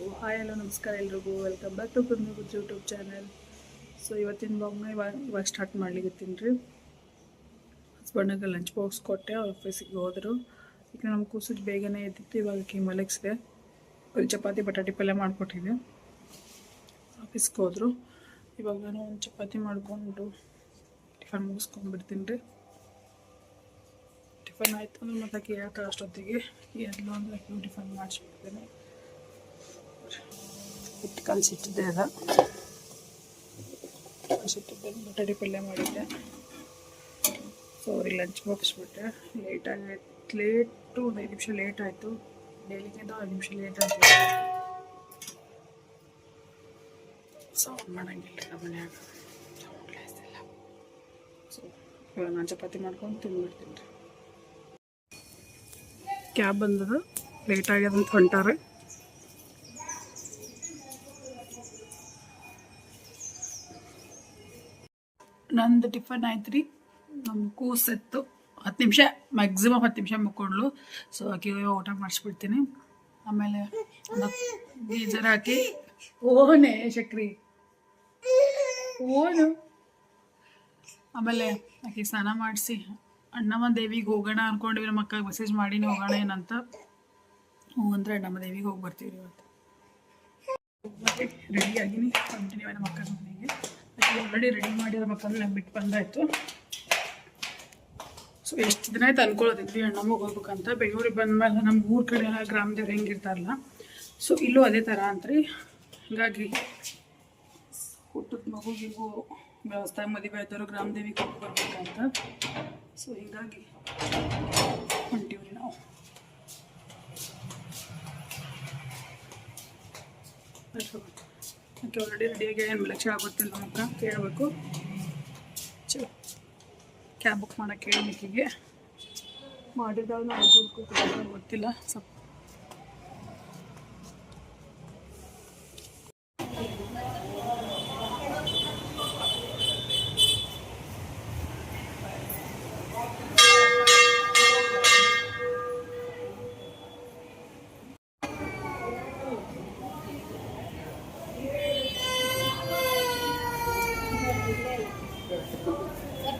Hi hello ನಮಸ್ಕಾರ ಎಲ್ರಿಗೂ. Welcome back to ಪುರ್ಮಿ ಗುಜ್ ಯೂಟ್ಯೂಬ್ ಚಾನಲ್ ಸೊ ಇವತ್ತಿನ ಬಾಗ್ನ ಇವಾಗ ಇವಾಗ ಸ್ಟಾರ್ಟ್ ಮಾಡ್ಲಿಕ್ಕಿತ್ತೀನಿ ರೀ. ಹಸ್ಬೆಂಡಿಗೆ ಲಂಚ್ ಬಾಕ್ಸ್ ಕೊಟ್ಟೆ, ಅವ್ರ ಆಫೀಸಿಗೆ ಹೋದರು. ಈಗ ನಮ್ಮ ಕೂಸಿಗೆ ಬೇಗನೆ ಎದ್ದಿತ್ತು, ಇವಾಗ ಮಲಗಿಸಿದೆ ಒಂದು ಚಪಾತಿ, ಬಟಾಟಿ ಪಲ್ಯ ಮಾಡಿಕೊಟ್ಟಿದ್ದೆ. ಆಫೀಸ್ಗೆ ಹೋದರು. ಇವಾಗ ನಾನು ಒಂದು ಚಪಾತಿ ಮಾಡಿಕೊಂಡು ಟಿಫನ್ ಮುಗಿಸ್ಕೊಂಡ್ಬಿಡ್ತೀನಿ ರೀ. ಟಿಫನ್ ಆಯಿತು ಅಂದ್ರೆ ಮತ್ತೆ ಕೇಳ್ತಾರೆ ಅಷ್ಟೊತ್ತಿಗೆ. ಎಲ್ಲೋ ಅಂದರೆ ಟಿಫನ್ ಮಾಡಿಸ್ಬಿಡ್ತೇನೆ. ಹಿಟ್ಟು ಕಲಸಿಟ್ಟಿದ್ದೆ ಅದ. ಕಲಸಿಟ್ಟಿದ್ದೆ ಬಟಾಡಿ ಪಲ್ಯ ಮಾಡಿದ್ದೆ. ಸೊ ಲಂಚ್ ಬಾಕ್ಸ್ ಲೇಟ್ ಆಗೈತೆ ಲೇಟು ಒಂದು ಐದು ನಿಮಿಷ ಲೇಟ್ ಆಯಿತು. ಡೈಲಿಗಿಂತ ಐದು ನಿಮಿಷ ಲೇಟ್ ಆಯಿತು ಸೌಂಡ್ ಮಾಡಂಗಿಲ್ಲ ನಮ್ಮ ಮನ್ಯಾಗ. ಇಲ್ಲ. ಸೊ ಇವಾಗ ನಾನು ಚಪಾತಿ ಮಾಡ್ಕೊಂಡು ತಿಂದ್ಬಿಡ್ತೀನಿ ಕ್ಯಾಬ್ ಬಂದದ. ಲೇಟ್ ಆಗ್ಯದಂತ ಹೊಂಟಾರೆ. ನಂದು ಟಿಫನ್ ಆಯ್ತು ರೀ ನಮ್ಮ ಕೂಸತ್ತು. ಹತ್ತು ನಿಮಿಷ ಮ್ಯಾಕ್ಸಿಮಮ್ ಹತ್ತು ನಿಮಿಷ ಮುಕ್ಕೊಂಡ್ಲು ಸೊ ಆಕೆಗೆ ಊಟ ಮಾಡಿಸ್ಬಿಡ್ತೀನಿ. ಆಮೇಲೆ ಗೀಜರ್ ಹಾಕಿ. ಓನೇ ಶಕ್ರಿ. ಓನು. ಆಮೇಲೆ ಆಕೆ ಸ್ನಾನ ಮಾಡಿಸಿ. ಅಣ್ಣಮ್ಮ ದೇವಿಗೆ ಹೋಗೋಣ ಅನ್ಕೊಂಡಿವಿ. ನಮ್ಮ ಅಕ್ಕಗೆ ಮೆಸೇಜ್ ಮಾಡೀನಿ, ಹೋಗೋಣ ಏನಂತ. ಹ್ಞೂ ಅಂದರೆ ಅಣ್ಣಮ್ಮ ದೇವಿಗೆ ಹೋಗಿ ಬರ್ತೀವಿ ಇವತ್ತು. ರೆಡಿ ಆಗಿನಿ. ನಮ್ಮ ಅಕ್ಕನ ಮನೆಗೆ. ಆಲ್ರೆಡಿ ರೆಡಿ ಮಾಡಿರ್ಬೇಕಂದ್ರೆ ನಂಗೆ ಬಿಟ್ಟು ಬಂದಾಯ್ತು. ಸೊ ಎಷ್ಟು ದಿನ ಆಯ್ತು ಅನ್ಕೊಳ್ಳೋದಿದ್ವಿ ಅಣ್ಣಮ್ಮಗೆ ಹೋಗ್ಬೇಕಂತ. ಬೆಂಗಳೂರಿಗೆ ಬಂದ್ಮೇಲೆ ನಮ್ಮ ಊರ ಕಡೆ ಎಲ್ಲ ಗ್ರಾಮದೇವ್ರು ಹೆಂಗಿರ್ತಾರಲ್ಲ. ಸೊ ಇಲ್ಲೂ ಅದೇ ಥರ ಅಂತ್ರಿ. ಹೀಗಾಗಿ ಹುಟ್ಟದ ಮಗುಗಿಗೂ ವ್ಯವಸ್ಥೆ, ಮದುವೆ ಆಯ್ತಾರೋ ಗ್ರಾಮದೇವಿಗೆ ಹೋಗಿ ಬರ್ಬೇಕಂತ. ಸೊ ಹೀಗಾಗಿ ಹೊಂಟೀವ್ರಿ ನಾವು. ಓಕೆ ಆಲ್ರೆಡಿ ರೆಡಿಯಾಗಿ ಏನು ಲಕ್ಷ ಆಗುತ್ತಿಲ್ಲ ನಮ್ಗೆ ಕೇಳಬೇಕು. ಚಲೋ. ಕ್ಯಾಬ್ ಬುಕ್ ಮಾಡೋಕ್ಕೆ ಕೇಳಬೇಕಿಗೆ ಮಾಡಿದಾಗ ನಾವು ಗೊತ್ತಿಲ್ಲ. ಸ್ವಲ್ಪ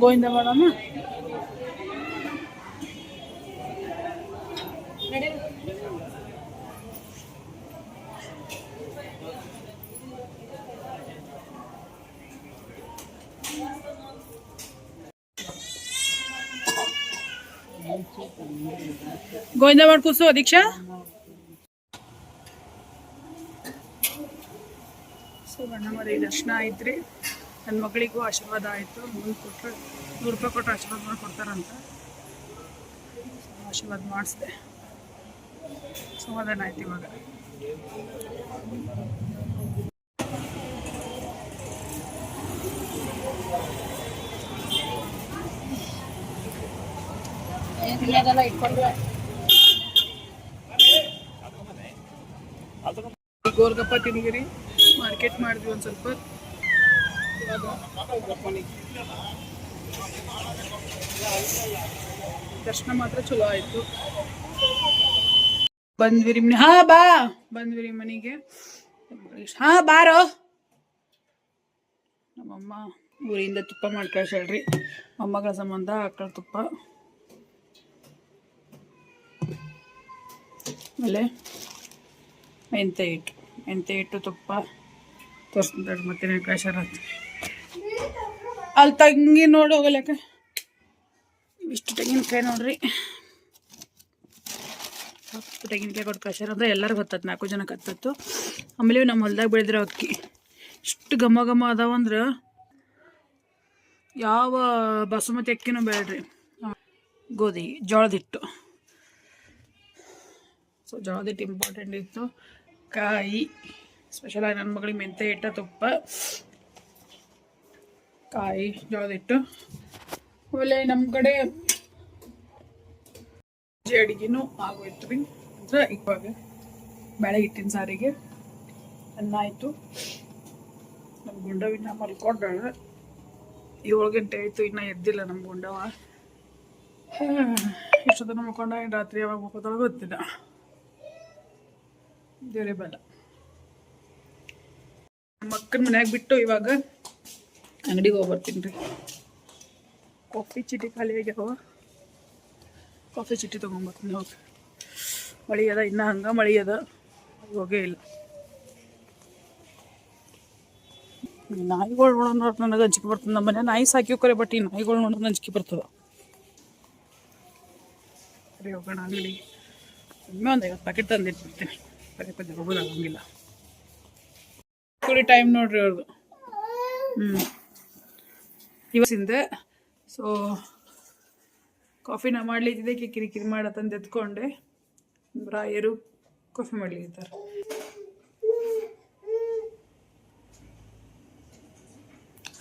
ಗೋವಿಂದ ಮಾಡೋಣ ಗೋವಿಂದ ಮಾಡಿ ಕೂಸು ದೀಕ್ಷಾ ಗಂಡ ದರ್ಶನ ಆಯ್ತ್ರಿ. ನನ್ನ ಮಗಳಿಗೂ ಆಶೀರ್ವಾದ ಆಯಿತು. ಮುಂದೆ ಕೊಟ್ಟರೆ ನೂರು ರೂಪಾಯಿ ಕೊಟ್ಟರೆ ಆಶೀರ್ವಾದ ಮಾಡಿ ಕೊಡ್ತಾರಂತ. ಆಶೀರ್ವಾದ ಮಾಡಿಸ್ದೆ. ಸಮಾಧಾನ ಆಯ್ತು ಇವಾಗ. ಗೋಲ್ಗಪ್ಪ ತಿನ್ಗಿರಿ ಮಾರ್ಕೆಟ್ ಮಾಡಿದ್ವಿ ಒಂದು ಸ್ವಲ್ಪ. ದರ್ಶನ ಮಾತ್ರ ಚಲೋ ಆಯ್ತು. ಬಂದ್ವಿ ರೀ ಮನೆ ಹಾ, ಬಾ. ಬಂದ್ವಿ ರೀ ಮನೆಗೆ ಹಾ, ಬಾರೋ. ನಮ್ಮಮ್ಮ ಊರಿಂದ ತುಪ್ಪ ಮಾಡಿ ಕಳ್ಸಳ್ರಿ ಮೊಮ್ಮಗಳ ಸಂಬಂಧ ಆಕಳ ತುಪ್ಪ. ಆಮೇಲೆ ಮೆಂತೆ ಇಟ್ಟು ಮೆಂತೆ ಇಟ್ಟು ತುಪ್ಪ. ಮತ್ತೆ ಪ್ರೆಷರ್ ಅಂತ ಅಲ್ಲಿ ತಂಗಿ ನೋಡಿ ಹೋಗಲಕ್ಕ ಇಷ್ಟು ತೆಂಗಿನಕಾಯಿ ನೋಡ್ರಿ. ಹತ್ತು ತೆಂಗಿನಕಾಯಿ ಕೊಟ್ಟು ಕಳ್ಸ್ಯಾರ ಅಂದ್ರೆ ಎಲ್ಲರಿಗೂ ಹತ್ತತ್ತು ನಾಲ್ಕು ಜನಕ್ಕೆ ಹತ್ತತ್ತು ಆಮೇಲೆ ಇವು ನಮ್ಮ ಹೊಲ್ದಾಗ ಬೆಳೆದಿರೋ ಅಕ್ಕಿ. ಇಷ್ಟು ಘಮ ಘಮ ಅದಾವಂದ್ರೆ ಯಾವ ಬಸುಮತಿ ಅಕ್ಕಿನೂ ಬೇಡ್ರಿ. ಗೋಧಿ ಜೋಳದ ಹಿಟ್ಟು ಸೊ ಜೋಳದ ಹಿಟ್ಟು ಇಂಪಾರ್ಟೆಂಟ್ ಇತ್ತು. ಕಾಯಿ. ಸ್ಪೆಷಲಾಗಿ ನನ್ನ ಮಗಳಿಗೆ ಮೆಂತ್ಯ ಇಟ್ಟ ತುಪ್ಪ, ಕಾಯಿ, ಜೋಳದ ಹಿಟ್ಟು. ಆಮೇಲೆ ನಮ್ಮ ಕಡೆ ಅಡುಗೆನೂ ಆಗೋಯ್ತು ರೀ ಅಂದ್ರೆ ಇವಾಗ ಬೆಳಗ್ಗೆ ಹಿಟ್ಟಿನ ಸಾರಿಗೆ ಅನ್ನ ಆಯಿತು. ನಮ್ಮ ಗುಂಡವಿನ ಮಲ್ಕೊಂಡಾಳ ಏಳು ಗಂಟೆ ಆಯಿತು, ಇನ್ನೂ ಎದ್ದಿಲ್ಲ ನಮ್ಮ ಗುಂಡವ ಇಷ್ಟೊತ್ತನ ಮಲ್ಕೊಂಡ ರಾತ್ರಿ ಯಾವಾಗ ಮುಖದೊಳಗೆ ಗೊತ್ತಿಲ್ಲ. ದೇವರೇ ಬೇಡ. ನಮ್ಮ ಅಕ್ಕನ ಮನ್ಯಾಗ ಬಿಟ್ಟು ಇವಾಗ ಅಂಗಡಿಗೆ ಹೋಗಿ ಬರ್ತೀನಿ ರೀ. ಕಾಫಿ ಚೀಟಿ ಖಾಲಿ ಆಗ್ಯಾವ? ಕಾಫಿ ಚೀಟಿ ತೊಗೊಂಬರ್ತೀನಿ ಹೋಗಿ. ಮಳೆ ಅದ ಇನ್ನೂ ಹಂಗೆ ಮಳೆ ಅದ ಹೋಗೇ ಇಲ್ಲ. ನಾಯಿಗಳು ನೋಡೋಣ ನನಗೆ ಅಂಜಿಕೆ ಬರ್ತದೆ. ನಮ್ಮ ಮನೆ ನಾಯಿ ಸಾಕಿವ್ಕರೆ ಬಟ್ ಈ ನಾಯಿಗಳು ನೋಡೋಣ ಅಂಜಿಕೆ ಬರ್ತದೆ. ಸರಿ ಹೋಗೋಣ ಅಂಗಡಿ ಒಮ್ಮೆ ಒಂದು ಐವತ್ತು ಪ್ಯಾಕೆಟ್ ತಂದಿಟ್ಬಿಡ್ತೀನಿ. ಪದೇ ಪದೇ ಹೋಗೋದಾಗಂಗಿಲ್ಲ ಕುಡಿ ಟೈಮ್ ನೋಡ್ರಿ ಅವ್ರದ್ದು ಇವತ್ತಿಂದೆ ಸೊ ಕಾಫಿನ ಮಾಡ್ಲಿದ್ದಿದ್ದಕ್ಕೆ ಕಿರಿಕಿರಿ ಮಾಡತ್ತಂದು ಎತ್ಕೊಂಡೆ. ರಾಯರು ಕಾಫಿ ಮಾಡ್ಲಿದ್ದಾರೆ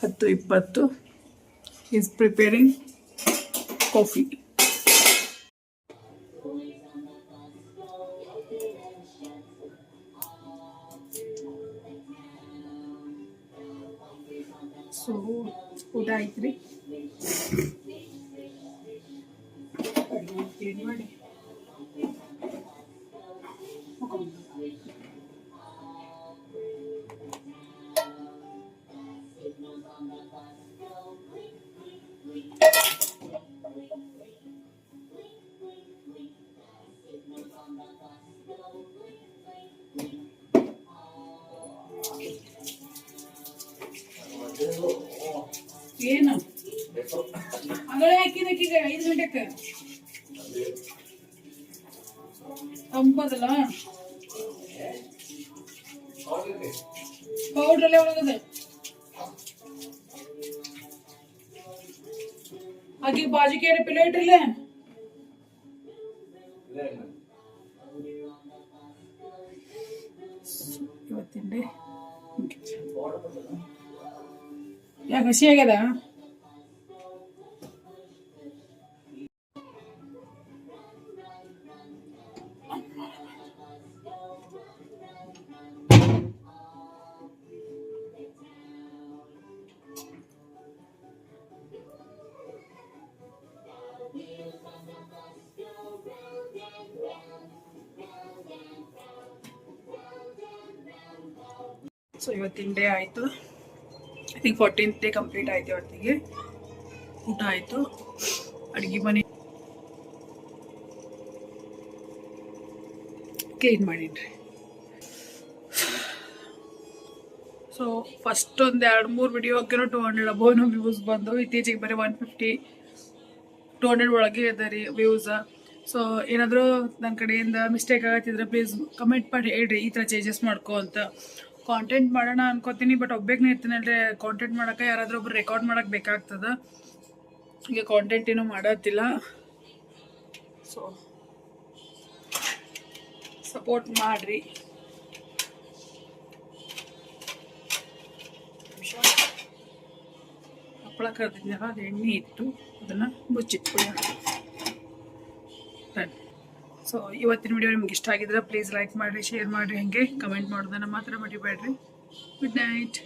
ಹತ್ತು ಇಪ್ಪತ್ತು. ಈಸ್ ಪ್ರಿಪೇರಿಂಗ್ ಕಾಫಿ ಸೊ ಊಟ ಆಯ್ತು ಮಾಡಿ? ಏನು ಅಂಗಡಿ ಹಾಕಿದಕ್ಕೀಗ ಐದು ಗಂಟೆಗೆ ತಂಪದಲ್ಲ ಪೌಡ್ರಲ್ಲೇ ಒಳಗದ ಆಗಿ ಬಾಜಿಕೇರಿ ಪ್ಲೇಟ್ ಇಲ್ಲ ಹಸಿ ಆಗ್ಯದ? ಸೊ ಇವತ್ತಿನ ಡೇ ಆಯಿತು. ಥಿಂಕ್ ಫೋರ್ಟೀನ್ತ್ ಡೇ ಕಂಪ್ಲೀಟ್ ಆಯಿತು ಇವತ್ತಿಗೆ ಊಟ ಆಯಿತು. ಅಡುಗೆ ಮನೆ ಕ್ಲೀನ್ ಮಾಡೀನಿ ಸೊ ಫಸ್ಟ್ ಒಂದು ಎರಡು ಮೂರು ವಿಡಿಯೋಗೇನೋ ಟೂ ಹಂಡ್ರೆಡ್ ಅಬೋನು ವ್ಯೂಸ್ ಬಂದು, ಇತ್ತೀಚೆಗೆ ಬರೀ ಒನ್ ಫಿಫ್ಟಿ ಟೂ ಹಂಡ್ರೆಡ್ ಒಳಗೆ ಇದೆ ರೀ ವ್ಯೂಸ ಸೊ ಏನಾದರೂ ನನ್ನ ಕಡೆಯಿಂದ ಮಿಸ್ಟೇಕ್ ಆಗತ್ತಿದ್ರೆ ಪ್ಲೀಸ್ ಕಮೆಂಟ್ ಮಾಡಿ ಹೇಳ್ರಿ, ಈ ಥರ ಚೇಂಜಸ್ ಮಾಡ್ಕೋ ಅಂತ. ಕಾಂಟೆಂಟ್ ಮಾಡೋಣ ಅನ್ಕೋತೀನಿ ಬಟ್ ಒಬ್ಬೇಕನೇ ಇರ್ತೀನಲ್ರಿ ಕಾಂಟೆಂಟ್ ಮಾಡೋಕೆ ಯಾರಾದರೂ ಒಬ್ರು ರೆಕಾರ್ಡ್ ಮಾಡೋಕೆ ಬೇಕಾಗ್ತದ. ಈಗ ಕಾಂಟೆಂಟ್ ಏನೂ ಮಾಡತ್ತಿಲ್ಲ. ಸೊ ಸಪೋರ್ಟ್ ಮಾಡಿರಿ. ಹಪ್ಪಳ ಕರೆದಿದ್ನಲ್ಲ, ಅದು ಎಣ್ಣೆ ಇತ್ತು, ಅದನ್ನು ಮುಚ್ಚಿಟ್ಕೊಳ್ಳೋಣ ಸೊ ಇವತ್ತಿನ ವಿಡಿಯೋ ನಿಮ್ಗೆ ಇಷ್ಟ ಆಗಿದ್ರೆ ಪ್ಲೀಸ್ ಲೈಕ್ ಮಾಡಿರಿ ಶೇರ್ ಮಾಡಿರಿ, ಹಾಗೆ ಕಮೆಂಟ್ ಮಾಡೋದನ್ನು ಮಾತ್ರ ಮರಿಬೇಡ್ರಿ. Good night